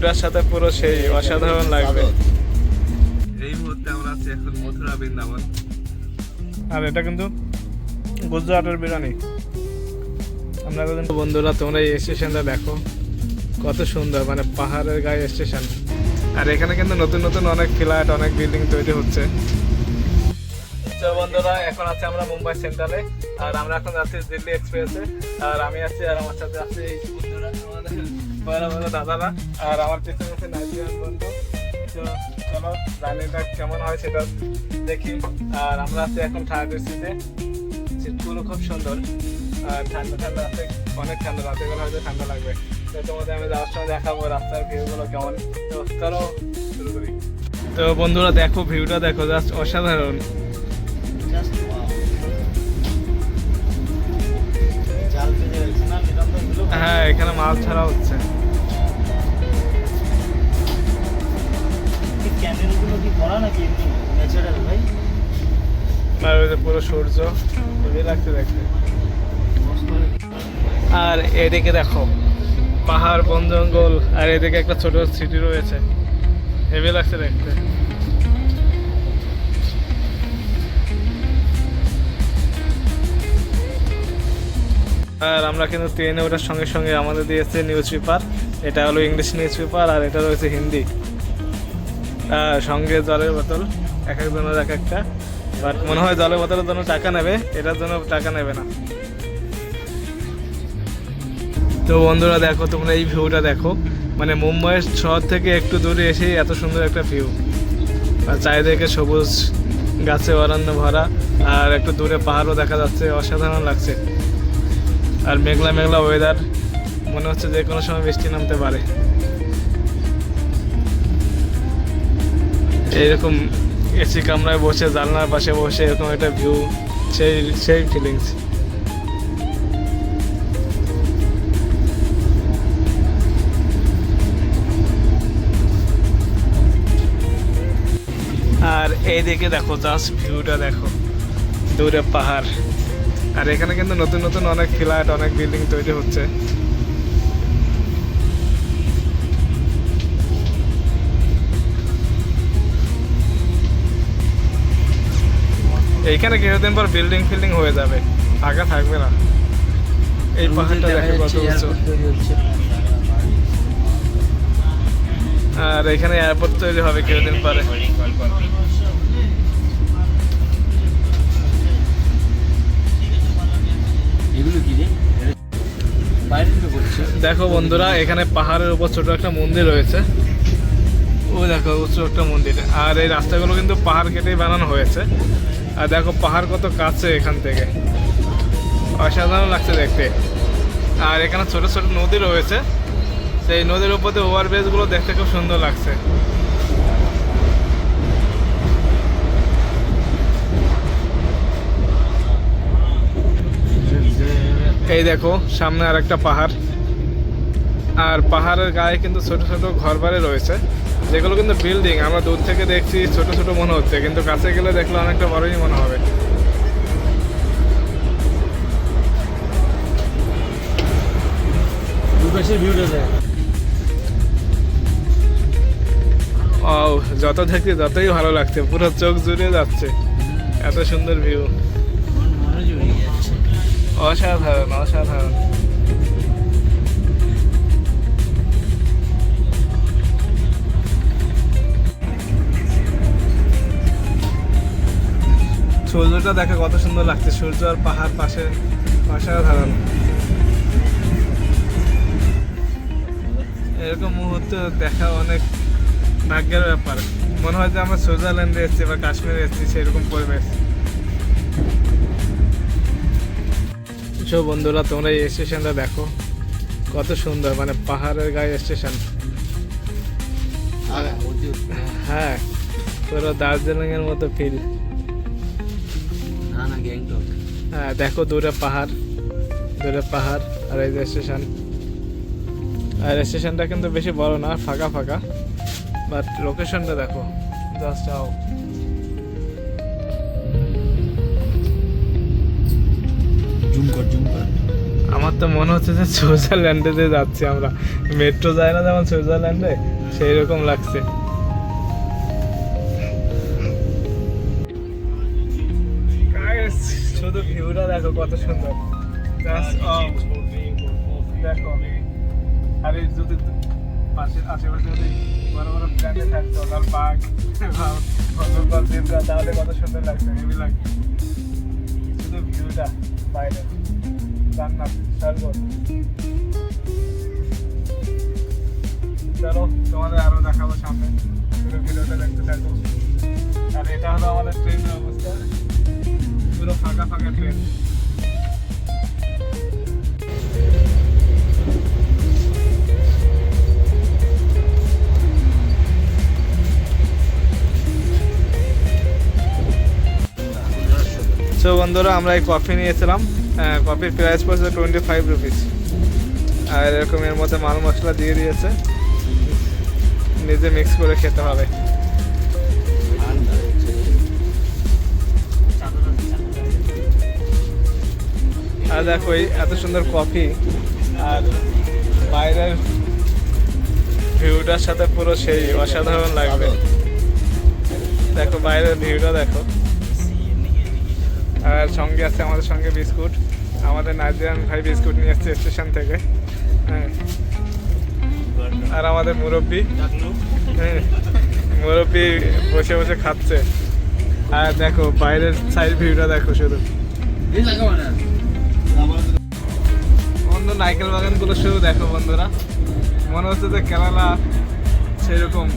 ভিউটার সাথে পুরো সেই অসাধারণ লাগবে। এই মুহূর্তে আমরা আছি এখন মথুরা বৃন্দাবন। আর এটা কিন্তু গুজরাটের বিরিয়ানি। আমরা বন্ধুরা তোমরা এই স্টেশনটা দেখো। কত সুন্দর মানে পাহাড়ের গায়ে স্টেশন। আর এখানে কিন্তু নতুন নতুন অনেক ফ্ল্যাট অনেক বিল্ডিং তৈরি হচ্ছে। তো বন্ধুরা, এখন আছে আমরা মুম্বাই সেন্ট্রালে, আর আমরা এখন যাচ্ছি দিল্লি এক্সপ্রেসে, আর আমি আছি আর আমার সাথে আছি বন্ধুরা আমাদের বড় দাদারা, আর আমার পিছনে আছে নাইজেরিয়ান বন্ধু। তো চলো, জার্নিটা কেমন হয় সেটা দেখি। আর আমরা আছি এখন থার্ড এসিতে সিটগুলো খুব সুন্দর, আর ঠান্ডা ঠান্ডা আছে, অনেক ঠান্ডা রাতের বেলা হয়তো ঠান্ডা লাগবে। তো তোমাদের আমি যাওয়ার সময় দেখাবো রাস্তার ভিউগুলো কেমন। তো চলো, শুরু করি। তো বন্ধুরা, দেখো, ভিউটা দেখো জাস্ট অসাধারণ। মাছ ছাড়া হচ্ছে। ক্যান্ডেল কি করা নাকি ন্যাচারাল ভাই? আর পুরো সূর্য লাগছে দেখতে আর এদিকে দেখো পাহাড় বন জঙ্গল আর এদিকে একটা ছোট সিটি রয়েছে। হেভি লাগছে দেখতে আর আমরা কিন্তু ট্রেনে ওটার সঙ্গে সঙ্গে আমাদের দিয়েছে নিউজ পেপার এটা হলো ইংলিশ নিউজ পেপার আর এটা রয়েছে হিন্দি। সঙ্গে জলের বোতল, এক একজনের এক একটা। বাট মনে হয় জলের বোতলের জন্য টাকা নেবে, এটার জন্য টাকা নেবে না। তো বন্ধুরা দেখো, তোমরা এই ভিউটা দেখো। মানে মুম্বাইয়ের শহর থেকে একটু দূরে এসেই এত সুন্দর একটা ভিউ আর চারিদিকে সবুজ গাছে অরণ্য ভরা, আর একটু দূরে পাহাড়ও দেখা যাচ্ছে, অসাধারণ লাগছে। আর মেঘলা মেঘলা ওয়েদার মনে হচ্ছে যে কোনো সময় বৃষ্টি নামতে পারে। এইরকম এসি কামরায় বসে, জানলার পাশে বসে এরকম একটা ভিউ সেই সেই ফিলিংস আর এইদিকে দেখো জাস্ট ভিউটা দেখো, দূরে পাহাড়। আর এখানে কিন্তু নতুন নতুন অনেক ফ্ল্যাট অনেক বিল্ডিং তৈরি হচ্ছে। এইখানে কিছুদিন পর বিল্ডিং ফিল্ডিং হয়ে যাবে। ফাঁকা থাকবে না। এই পাহাড়টা দেখো কত উঁচু। আর এখানে এয়ারপোর্ট তৈরি হবে কিছুদিন পরে। দেখো বন্ধুরা, এখানে পাহাড়ের উপর ছোট একটা মন্দির রয়েছে। ও দেখো উঁচু একটা মন্দির। আর এই রাস্তাগুলো কিন্তু পাহাড় কেটেই বানানো হয়েছে। আর দেখো, পাহাড় কত কাছে এখান থেকে। অসাধারণ লাগছে দেখতে। আর এখানে ছোট ছোট নদী রয়েছে। সেই নদীর উপর ওভারব্রিজগুলো দেখতে খুব সুন্দর লাগছে। এই দেখো সামনে আর একটা পাহাড়। আর পাহাড়ের গায়ে কিন্তু ছোট ছোট ঘর বাড়ি রয়েছে। যেগুলো কিন্তু বিল্ডিং আমরা দূর থেকে দেখছি ছোট ছোট মনে হচ্ছে কিন্তু কাছে গেলে দেখলে অনেকটা বড়ই মনে হবে। ও যত দেখছি যতই ভালো লাগছে পুরো চোখ জুড়ে যাচ্ছে। এত সুন্দর ভিউ অসাধারণ অসাধারণ। সূর্যটা দেখে কত সুন্দর লাগছে। সূর্য আর পাহাড় পাশে অসাধারণ। এরকম মুহূর্ত দেখা অনেক ভাগ্যের ব্যাপার। মনে হয় যে আমরা সুইজারল্যান্ডে এসেছি বা কাশ্মীরে এসেছি, সেরকম পরিবেশ। সো বন্ধুরা তোমরা এই স্টেশনটা দেখো। কত সুন্দর মানে পাহাড়ের গায়ে স্টেশন। হ্যাঁ পুরো দার্জিলিং এর মতো ফিল হ্যাঁ দেখো দূরে পাহাড় দূরে পাহাড় আর এই যে স্টেশন। আর স্টেশনটা কিন্তু বেশি বড় না ফাঁকা ফাঁকা। বাট লোকেশনটা দেখো জাস্ট আও আমার তো মনে হচ্ছে যে সুইজারল্যান্ডে যে যাচ্ছি আমরা। মেট্রো যায় না যেমন সুইজারল্যান্ডে সেই রকম লাগছে শুধু ভিউটা দেখো কত সুন্দর. দেখো। আর এই যদি পাশে আশেপাশে যদি বড় বড় প্ল্যানে থাকতো লাল বাঘ তাহলে কত সুন্দর লাগছে হেভি লাগছে শুধু ভিউটা বাইরে। জান্নাত স্বর্গ চলো, তোমাদের আরও দেখাবো সামনে। পুরো ভিডিওটা দেখতে থাকো। আর এটা হলো আমাদের ট্রেনের অবস্থা পুরো ফাঁকা ফাঁকা ট্রেন সো বন্ধুরা, আমরা এই কফি নিয়েছিলাম। কফির প্রাইস পড়ছে টোয়েন্টি ফাইভ রুপিস আর এরকম এর মধ্যে মাল মশলা দিয়ে দিয়েছে। নিজে মিক্স করে খেতে হবে। আর দেখো এত সুন্দর কফি আর বাইরের ভিউটার সাথে পুরো সেই অসাধারণ লাগবে। দেখো বাইরের ভিউটা দেখো। আর সঙ্গে আছে আমাদের সঙ্গে বিস্কুট। আমাদের নাইজেরিয়ান ভাই বিস্কুট নিয়ে এসছে স্টেশন থেকে। হ্যাঁ। আর আমাদের মুরব্বি। হ্যাঁ। মুরব্বি বসে বসে খাচ্ছে। আর দেখো, বাইরের সাইড ভিউটা দেখো শুধু। অন্য নাইকেল বাগানগুলো শুধু দেখো বন্ধুরা। মনে হচ্ছে যে কেরালা সেরকম।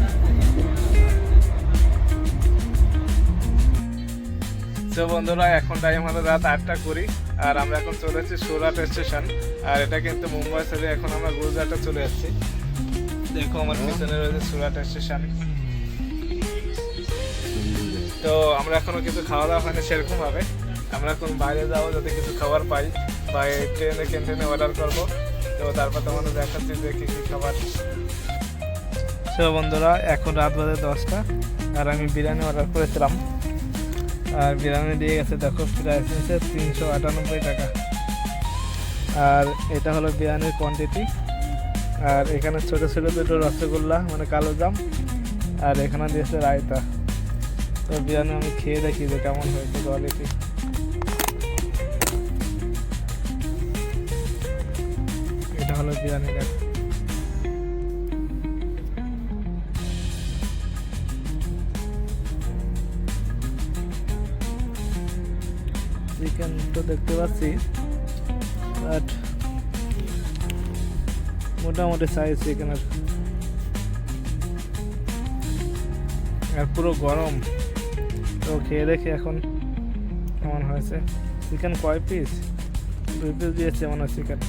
তো বন্ধুরা এখন টাইম হলো রাত আটটা কুড়ি আর আমরা এখন চলে এসেছি সুরাট স্টেশন আর এটা কিন্তু মুম্বাই ছেড়ে এখন আমরা গুজরাটে চলে যাচ্ছি দেখো আমার পিছনে রয়েছে সুরাট স্টেশন। তো আমরা এখনও কিছু খাওয়া দাওয়া হয়নি সেরকম ভাবে আমরা এখন বাইরে যাব যাতে কিছু খাবার পাই বা এই ট্রেনে ক্যান্টিনে অর্ডার করব। তো তারপর তোমাদের দেখাচ্ছি যে কী কী খাবার। তো বন্ধুরা এখন রাত বাজে দশটা আর আমি বিরিয়ানি অর্ডার করেছিলাম। আর বিরিয়ানি দিয়ে গেছে, দেখো প্রাইস নিচ্ছে তিনশো আটানব্বই টাকা। আর এটা হলো বিরিয়ানির কোয়ান্টিটি আর এখানে ছোটো ছোট দুটো রসগোল্লা মানে কালো জাম। আর এখানে দিয়েছে রায়তা। তো বিরিয়ানি আমি খেয়ে দেখি যে কেমন হয়েছে কোয়ালিটি এটা হলো বিরিয়ানি চিকেন তো দেখতে পাচ্ছি বাট মোটামুটি সাইজ চিকেনের আর পুরো গরম। তো খেয়ে দেখি এখন কেমন হয়েছে। চিকেন কয় পিস দুই পিস দিয়েছে মনে হয় চিকেন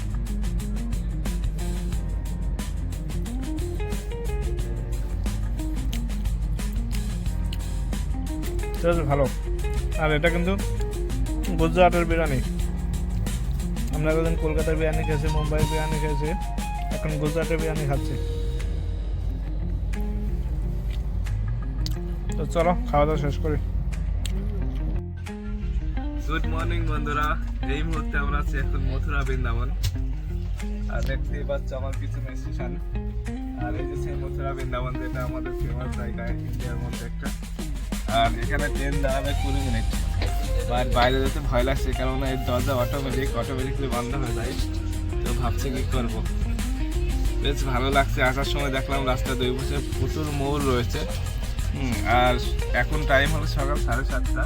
ভালো। আর এটা কিন্তু গুজরাটের বিরিয়ানি। আমরা এতদিন কলকাতার বিরিয়ানি খেয়েছি মুম্বাই বিরিয়ানি খেয়েছি, এখন গুজরাটের বিরিয়ানি খাচ্ছি। তো চলো, খাওয়া দাওয়া শেষ করি। গুড মর্নিং বন্ধুরা। এই মুহূর্তে আমরা আছি এখন মথুরা বৃন্দাবন। আর দেখতেই পাচ্ছ আমার পিছনে স্টেশন। আর এই যে সেই মথুরা বৃন্দাবন যেটা আমাদের ফেমাস জায়গা ইন্ডিয়ার মধ্যে একটা। আর এখানে ট্রেন দাঁড়াবে কুড়ি মিনিট। আর বাইরে যেতে ভয় লাগছে কারণ এই দরজা অটোমেটিক অটোমেটিকলি বন্ধ হয়ে যায়। তো ভাবছি কি করব? বেশ ভালো লাগছে, আসার সময় দেখলাম রাস্তা দুই পাশে প্রচুর মোড় রয়েছে। আর এখন টাইম হলো সকাল সাড়ে সাতটা।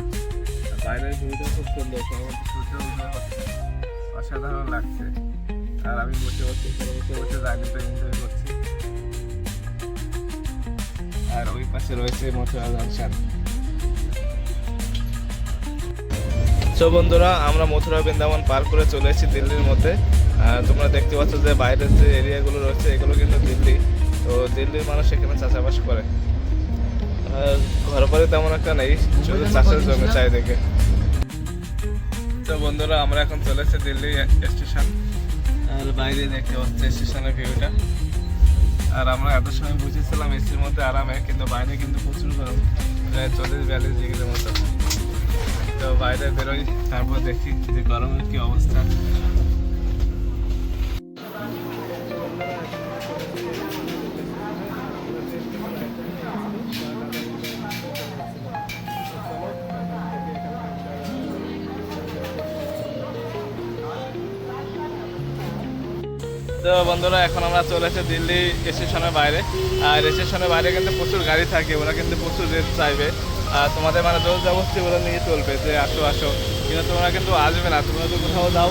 বাইরের ভিউটা খুব সুন্দর অসাধারণ লাগছে। আর আমি বসে বসে বসে বসে জার্নিটা এনজয় করছি। আর ওই পাশে রয়েছে মথুরা জংশন সো বন্ধুরা আমরা মথুরা বৃন্দাবন পার করে চলে এসেছি দিল্লির মধ্যে। আর তোমরা দেখতে পাচ্ছ যে বাইরের যে এরিয়াগুলো রয়েছে এগুলো কিন্তু দিল্লি। তো দিল্লির মানুষ এখানে চাষাবাস করে। ঘর বাড়ি তেমন একটা নেই শুধু চাষের জমি চাই দেখে তো বন্ধুরা আমরা এখন চলে এসেছি দিল্লি স্টেশন। আর বাইরে দেখতে পাচ্ছি স্টেশনের ভিউটা আর আমরা এত সময় বুঝেছিলাম এসির মধ্যে আরামে কিন্তু বাইরে কিন্তু প্রচুর গরম। প্রায় চল্লিশ বিয়াল্লিশ ডিগ্রির মতো। তো বাইরে বেরোই, তারপর দেখি যে গরমের কি অবস্থা। তো বন্ধুরা, এখন আমরা চলে এসে দিল্লি স্টেশনের বাইরে। আর স্টেশনের বাইরে কিন্তু প্রচুর গাড়ি থাকে, ওরা কিন্তু প্রচুর রেট চাইবে। তোমাদের মানে জোর জবস্তি ওরা নিয়ে চলবে যে আসো আসো। কিন্তু তোমরা কিন্তু আসবে না, তোমরা তো কোথাও যাও।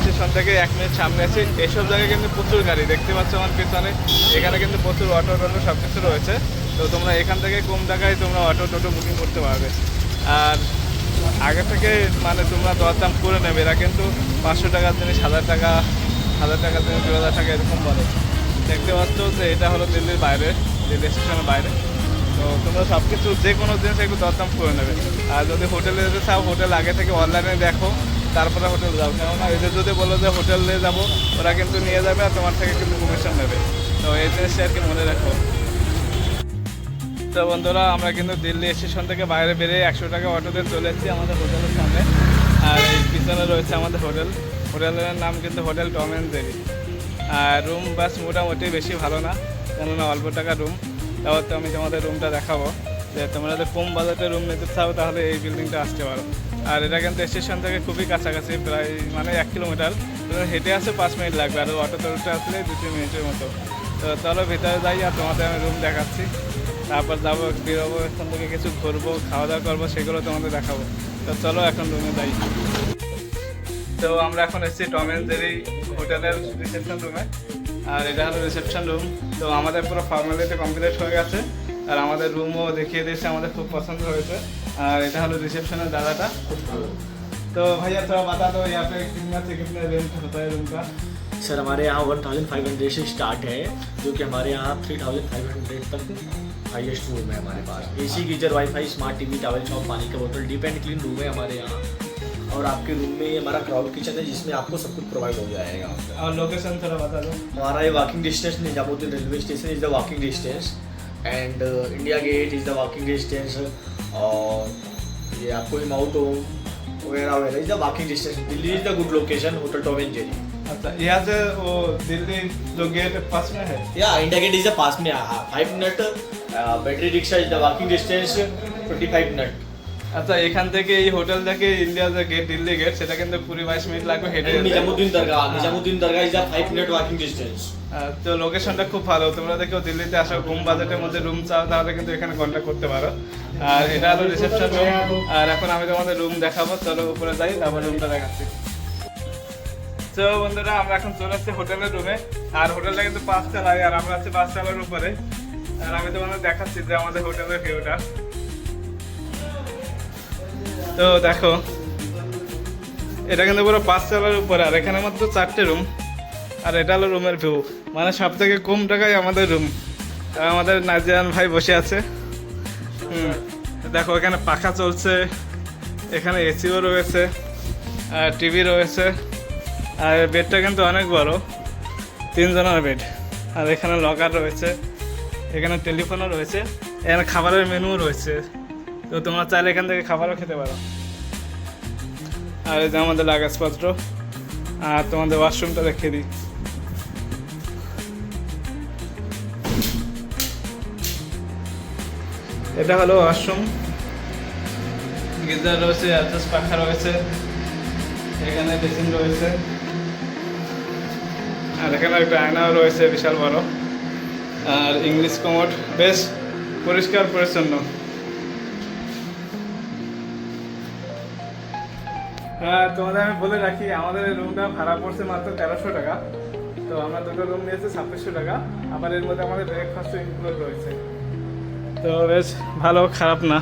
স্টেশন থেকে এক মিনিট সামনে আছে এইসব জায়গায় কিন্তু প্রচুর গাড়ি, দেখতে পাচ্ছ আমার পিছনে, এখানে কিন্তু প্রচুর অটো টোটো সব কিছু রয়েছে। তো তোমরা এখান থেকে কম টাকায় তোমরা অটো টোটো বুকিং করতে পারবে। আর আগে থেকে মানে তোমরা দরদাম করে নেবে, এরা কিন্তু পাঁচশো টাকার জিনিস, হাজার টাকা, হাজার টাকার জিনিস দু হাজার টাকা এরকম বলে। দেখতে পাচ্ছ যে এটা হলো দিল্লির বাইরে, দিল্লি স্টেশনের বাইরে। তো তোমরা সব কিছু যে কোনো জিনিস একটু দরদাম করে নেবে। আর যদি হোটেলে যেতে চাও, হোটেল আগে থেকে অনলাইনে দেখো, তারপরে হোটেল যাও। কেননা এদের যদি বলো যে হোটেলে যাব, ওরা কিন্তু নিয়ে যাবে আর তোমার থেকে কিন্তু কমিশন নেবে। তো এই জিনিসটা আর কি মনে রাখো। তো বন্ধুরা, আমরা কিন্তু দিল্লি স্টেশন থেকে বাইরে বেরিয়ে একশো টাকা অটোতে চলে এসেছি আমাদের হোটেলের সামনে। আর এই পিছনে রয়েছে আমাদের হোটেল। হোটেলের নাম কিন্তু হোটেল টম অ্যান্ড জেরি। আর রুম বাস মোটামুটি বেশি ভালো না। কেননা অল্প টাকা রুম তাও তো আমি তোমাদের রুমটা দেখাবো। যে তোমরা যদি কম বাজেটে রুম নিতে চাও, তাহলে এই বিল্ডিংটা আসতে পারো। আর এটা কিন্তু স্টেশন থেকে খুবই কাছাকাছি, প্রায় মানে এক কিলোমিটার হেঁটে আসে পাঁচ মিনিট লাগবে, আর অটো তোলতে আসলে দু তিন মিনিটের মতো। তো চলো ভিতরে যাই আর তোমাদের আমি রুম দেখাচ্ছি। তারপর যাব, বেরোবো, এখান থেকে কিছু ঘুরবো খাওয়া দাওয়া করব, সেগুলো তোমাদের দেখাবো। তো চলো এখন রুমে যাই। তো আমরা এখন এসেছি টম অ্যান্ড জেরি হোটেলের রিসেপশন রুমে আর এটা হলো রিসেপশন রুম তো আমাদের পুরো ফর্মালিটি কমপ্লিট হয়ে গেছে আর আমাদের রুমও দেখিয়ে দিয়েছে আমাদের খুব পছন্দ হয়েছে আর এটা হলো রিসেপশনের দাদাটা তো ভাইয়া थोड़ा बता दो यहाँ पे कितना से कितने रेंट होता है रूम का सर हमारे यहाँ वन थाउजेंड फाइव हंड्रेड से स्टार्ट है जो कि हमारे यहाँ थ्री थाउजेंड फाइव हंड्रेड तक हाईएस्ट रूम है हमारे पास AC geyser WiFi smart TV towel soap पानी का बोतल डीप एंड क्लीन रूम है हमारे यहाँ और आपके रूम में ये हमारा क्राउड किचन है जिसमें आपको सब कुछ प्रोवाइड हो जाएगा। और लोकेशन थोड़ा बता दो। हमारा ये walking distance Nizamuddin railway station is the walking distance and India Gate is the walking distance और ये आपको माउंट हो वगैरह वगैरह is the walking distance Delhi is the good location hotel Tom and Jerry अच्छा यहाँ से वो दिल्ली जो गेट पास में है? या इंडिया गेट इज़ द पास में five minute battery rickshaw is the walking distance twenty five minute আচ্ছা এখান থেকে এই হোটেল থেকে ইন্ডিয়া যে গেট দিল্লি গেট সেটা কিন্তু কুড়ি বাইশ মিনিট লাগবে হেঁটে নিজামুদ্দিন দরগা হ্যাঁ। Nizamuddin Dargah is a five minute walking distance তো লোকেশনটা খুব ভালো। তোমরা দেখো দিল্লিতে আসো ঘুম বাজেটের মধ্যে রুম চাও তাহলে কিন্তু এখানে কন্ট্যাক্ট করতে পারো। আর এটা হলো রিসেপশন রুম আর এখন আমি তোমাদের রুম দেখাবো। চলো উপরে যাই তারপর রুমটা দেখাচ্ছি। তো বন্ধুরা আমরা এখন চলে আসছি হোটেলের রুমে আর হোটেলটা কিন্তু পাঁচটা লাগে আর আমরা আছি পাঁচতলার উপরে। আর আমি তোমাদের দেখাচ্ছি যে আমাদের হোটেলের ভিউটা তো দেখো, এটা কিন্তু পুরো পাঁচ তলার উপরে, আর এখানে মাত্র চারটে রুম আর এটা হলো রুমের ভিউ মানে সব থেকে কম টাকায় আমাদের রুম আমাদের নাজিয়ান ভাই বসে আছে। হুম, দেখো এখানে পাখা চলছে, এখানে এসিও রয়েছে, আর টিভি রয়েছে, আর বেডটা কিন্তু অনেক বড়, তিনজনের বেড আর এখানে লকার রয়েছে, এখানে টেলিফোনও রয়েছে, এখানে খাবারের মেনুও রয়েছে। তো তোমরা চাইলে এখান থেকে খাবারও খেতে পারো। আর এই যে আমাদের লাগেজপত্র, আর তোমাদের ওয়াশরুমটা দেখিয়ে দিই। এটা হলো ওয়াশরুম গিজার রয়েছে অ্যাডজাস্ট পাখা রয়েছে, এখানে বেসিন রয়েছে। আর এখানে একটা আয়নাও রয়েছে, বিশাল বড়। আর ইংলিশ কমোড বেশ পরিষ্কার পরিচ্ছন্ন। তোমাদের আমি বলে রাখি, আমাদের রুমটা ভাড়া পড়ছে মাত্র তেরোশো টাকা। তো আমরা দুটো রুম নিয়েছি ছাব্বিশশো টাকা। আবার এর মধ্যে আমাদের ব্রেকফাস্ট ইনক্লুড রয়েছে। তো বেশ, ভালো, খারাপ না।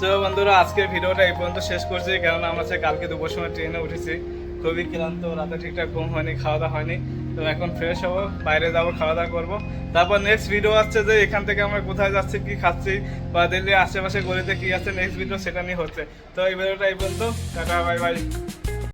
তো বন্ধুরা, আজকের ভিডিওটা এই পর্যন্ত শেষ করছি, কেননা আমরা কালকে দুপুর সময় ট্রেনে উঠেছি, খুবই ক্লান্ত, রাতে ঠিকঠাক ঘুম হয়নি, খাওয়া দাওয়া হয়নি। তো এখন ফ্রেশ হব, বাইরে যাব খাওয়া দাওয়া করব। তারপর নেক্সট ভিডিও আসছে যে এখান থেকে আমরা কোথায় যাচ্ছি, কি খাচ্ছি, বা দিল্লির আশেপাশে গলিতে কি আছে নেক্সট ভিডিও সেটা নিয়ে হচ্ছে। তো এই ভিডিওটা বলতো পর্যন্ত টাটা বাই বাই